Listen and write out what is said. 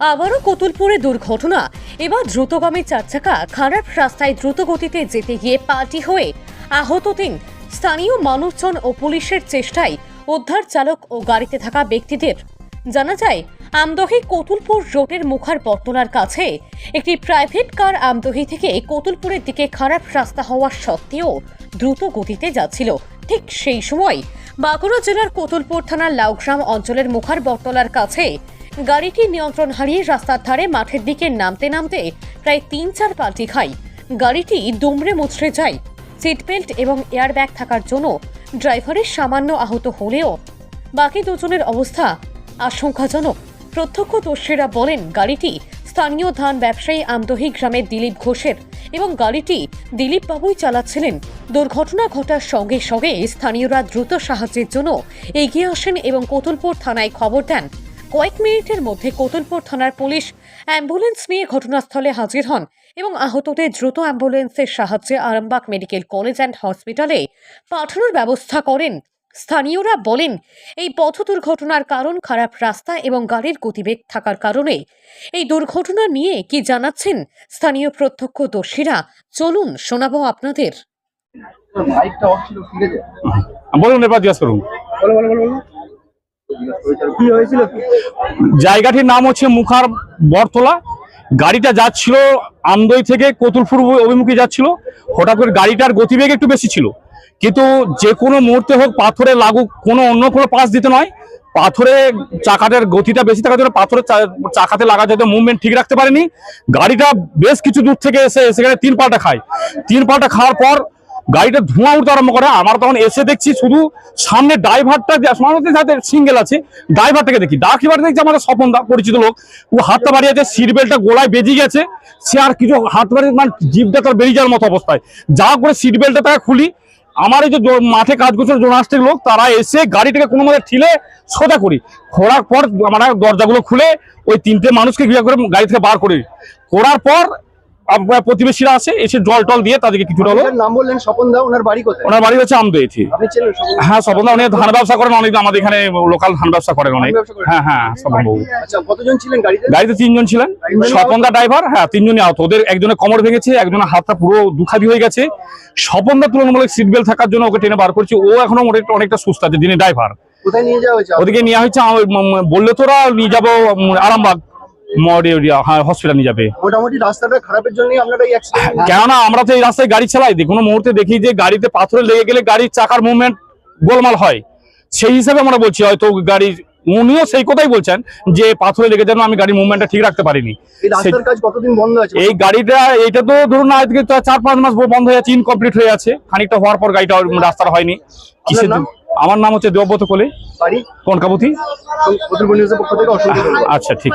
আবারও কতুলপুরে দুর্ঘটনা। এবার দ্রুতগামী চার চাকা খারাপ রাস্তায় দ্রুত গতিতে যেতে গিয়ে পাল্টি হয়ে আহত তিন। স্থানীয় মানুষজন ও পুলিশের চেষ্টায় উদ্ধার চালক ও গাড়িতে থাকা ব্যক্তিদের। জানা যায়, আমদহি কতুলপুর রোডের মুখার বটতলার কাছে একটি প্রাইভেট কার আমদহি থেকে কতুলপুরের দিকে খারাপ রাস্তা হওয়া সত্ত্বেও দ্রুত গতিতে যাচ্ছিল। ঠিক সেই সময় বাঁকুড়া জেলার কতুলপুর থানার লাউগ্রাম অঞ্চলের মুখার বটতলার কাছে গাড়িটি নিয়ন্ত্রণ হারিয়ে রাস্তার ধারে মাঠের দিকে নামতে নামতে প্রায় তিন চার পাল্টি খায়। গাড়িটি দুমড়ে মুচড়ে যায়। সিট বেল্ট এবং এয়ারব্যাগ থাকার জন্য ড্রাইভারের সামান্য আহত হলেও বাকি দুজনের অবস্থা আশঙ্কাজনক। প্রত্যক্ষদর্শীরা বলেন, গাড়িটি স্থানীয় ধান ব্যবসায়ী আমদহি গ্রামের দিলীপ ঘোষের এবং গাড়িটি দিলীপ বাবুই চালাচ্ছিলেন। দুর্ঘটনা ঘটার সঙ্গে সঙ্গে স্থানীয়রা দ্রুত সাহায্যের জন্য এগিয়ে আসেন এবং কোতুলপুর থানায় খবর দেন। কয়েক মিনিটের মধ্যে কোতুলপুর থানার পুলিশ অ্যাম্বুলেন্স নিয়ে ঘটনাস্থলে হাজির হন এবং আহতদের দ্রুত অ্যাম্বুলেন্সের সাহায্যে আরামবাগ মেডিকেল কলেজ অ্যান্ড হসপিটালে পাঠানোর ব্যবস্থা করেন। স্থানীয়রা বলেন এই পথ দুর্ঘটনার কারণ খারাপ রাস্তা এবং গাড়ির গতিবেগ থাকার কারণে এই দুর্ঘটনা নিয়ে কি জানাচ্ছেন স্থানীয় প্রত্যক্ষদর্শীরা? চলুন শোনাবো আপনাদের। বাইকটা অফ ছিল ফিরে যায় বলুন এবার জিজ্ঞাসা করুন। বলো বলো বলো। জায়গাটির নাম হচ্ছে মুখার বরতলা গাড়িটা যাচ্ছিল আমদই থেকে কতুলপুর অভিমুখে যাচ্ছিল। হঠাৎ করে গাড়িটার গতিবেগ একটু বেশি ছিল। কিন্তু যে কোনো মুহূর্তে হোক পাথরে লাগুক, কোনো অন্য কোনো পাশ দিতে নয়। পাথরে চাকাটার গতিটা বেশি থাকার জন্য পাথরের চাকাতে লাগা যাতে মুভমেন্ট ঠিক রাখতে পারেনি। গাড়িটা বেশ কিছু দূর থেকে এসে সেখানে তিন পাল্টা খায়। তিন পাল্টা খাওয়ার পর গাড়িটা ধোঁয়া উঠতে আরম্ভ করে। আমার তখন এসে দেখছি শুধু সামনে ড্রাইভারটা সাথে সিঙ্গেল আছে, ড্রাইভারটাকে দেখি। ড্রাইভার দেখছি আমাদের স্বপন পরিচিত লোক। ও হাতটা বাড়িয়েছে সিট বেল্টটা গোলায় বেজে গেছে। সে আর কিছু হাত বাড়িয়ে মানে জিভটা তার বেরিয়ে যাওয়ার মতো অবস্থায়। যা করে সিট বেল্টটা তাকে খুলি। আমার এই যে মাঠে কাজ করছে জোনাস্টের লোক, তারা এসে গাড়িটাকে কোনো মতে ঠিলে সোজা করি। খোঁড়ার পর আমরা দরজাগুলো খুলে ওই তিনটে মানুষকে ঘিরে করে গাড়ি থেকে বার করি। করার পর আপনার প্রতিবেশীরা আসে এসে জল টল দিয়ে তাদেরকে কিছুটা হলো নাম বললেন স্বপন দা ওনার বাড়ি কোথায়? ওনার বাড়ি হচ্ছে আমদইথি দা? হ্যাঁ স্বপন দা অনেক ধান ব্যবসা করেন অনেক আমাদের এখানে লোকাল ধান ব্যবসা করেন অনেক? হ্যাঁ হ্যাঁ স্বপন বাবু। আচ্ছা কতজন ছিলেন গাড়িতে? গাড়িতে তিনজন ছিলেন। স্বপন দা ড্রাইভার হ্যাঁ তিনজনই আহত। ওদের একজনের কোমর ভেঙেছে একজনের হাতটা পুরো দুখাদি হয়ে গেছে। স্বপন দা তুলনামূলক সিট বেল্ট থাকার জন্য ওকে টেনে বার করছি। ও এখনও অনেকটা সুস্থ আছে যিনি ড্রাইভার কোথায় নিয়ে যাওয়া হয়েছে? ওদিকে বললে তোরা নিয়ে যাব উম, হ্যাঁ হসপিটাল নিয়ে যাবে। মোটামুটি রাস্তাটা খারাপের জন্যই আপনারা এই কেননা আমরা তো এই রাস্তায় গাড়ি চালাই। কোনো মুহূর্তে দেখি যে গাড়িতে পাথরে লেগে গেলে গাড়ির চাকার মুভমেন্ট গোলমাল হয়। সেই হিসাবে আমরা বলছি হয়তো গাড়ি উনিও সেই কথাই বলছেন যে পাথরে লেগে যেন আমি গাড়ির মুভমেন্টটা ঠিক রাখতে পারিনি। এই গাড়িটা এইটা তো ধরুন আজকে চার পাঁচ মাস বন্ধ হয়ে আছে ইনকমপ্লিট হয়ে আছে। খানিকটা হওয়ার পর গাড়িটা রাস্তার হয়নি? আমার নাম হচ্ছে দেবব্রত কোলে। কনকাবতী। আচ্ছা ঠিক।